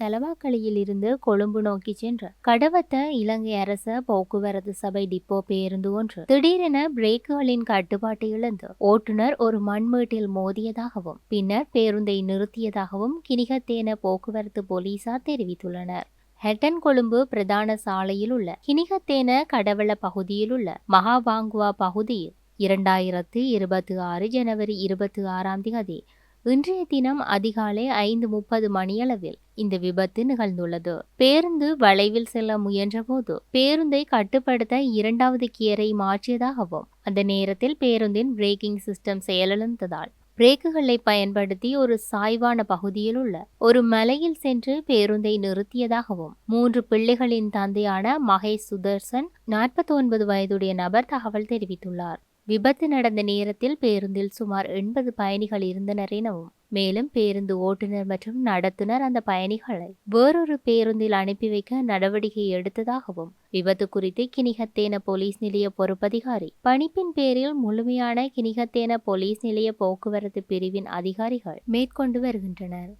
தலவாக்கலையில் இருந்து கொழும்பு நோக்கி சென்ற கடவத்த இலங்கை அரச போக்குவரத்து சபை டிப்போ பேருந்து ஒன்று. திடீரென பிரேக்குகளின் கட்டுப்பாட்டை இழந்து ஓட்டுநர் ஒரு மண்மேட்டில் மோதியதாகவும் பின்னர் பேருந்தை நிறுத்தியதாகவும் கினிகத்தேன போக்குவரத்து போலீசார் தெரிவித்துள்ளனர். ஹெட்டன் கொழும்பு பிரதான சாலையில் உள்ள கினிகத்தேன கடவள பகுதியில் உள்ள மகாபாங்குவா பகுதியில் இரண்டாயிரத்து இருபத்தி ஆறு ஜனவரி இருபத்தி ஆறாம் தேதி இன்றைய தினம் அதிகாலை ஐந்து முப்பது மணியளவில் இந்த விபத்து நிகழ்ந்துள்ளது. பேருந்து வளைவில் செல்ல முயன்றபோது பேருந்தை கட்டுப்படுத்த இரண்டாவது கியரை மாற்றியதாகவும் அந்த நேரத்தில் பேருந்தின் பிரேக்கிங் சிஸ்டம் செயலிழந்ததால். பிரேக்குகளை பயன்படுத்தி ஒரு சாய்வான பகுதியில் உள்ள ஒரு மலையில் சென்று பேருந்தை நிறுத்தியதாகவும் மூன்று பிள்ளைகளின் தந்தையான மகேஷ் சுதர்சன் நாற்பத்தி ஒன்பது வயதுடைய நபர் தகவல் தெரிவித்துள்ளார். விபத்து நடந்த நேரத்தில் பேருந்தில் சுமார் எண்பது பயணிகள் இருந்தனர் எனவும் மேலும் பேருந்து ஓட்டுநர் மற்றும் நடத்துனர் அந்த பயணிகளை. வேறொரு பேருந்தில் அனுப்பி வைக்க நடவடிக்கை எடுத்ததாகவும் விபத்து குறித்து கினிகத்தேன போலீஸ் நிலைய பொறுப்பதிகாரி பணிப்பின் பேரில் முழுமையான கினிகத்தேன போலீஸ் நிலைய போக்குவரத்து பிரிவின் அதிகாரிகள் மேற்கொண்டு வருகின்றனர்.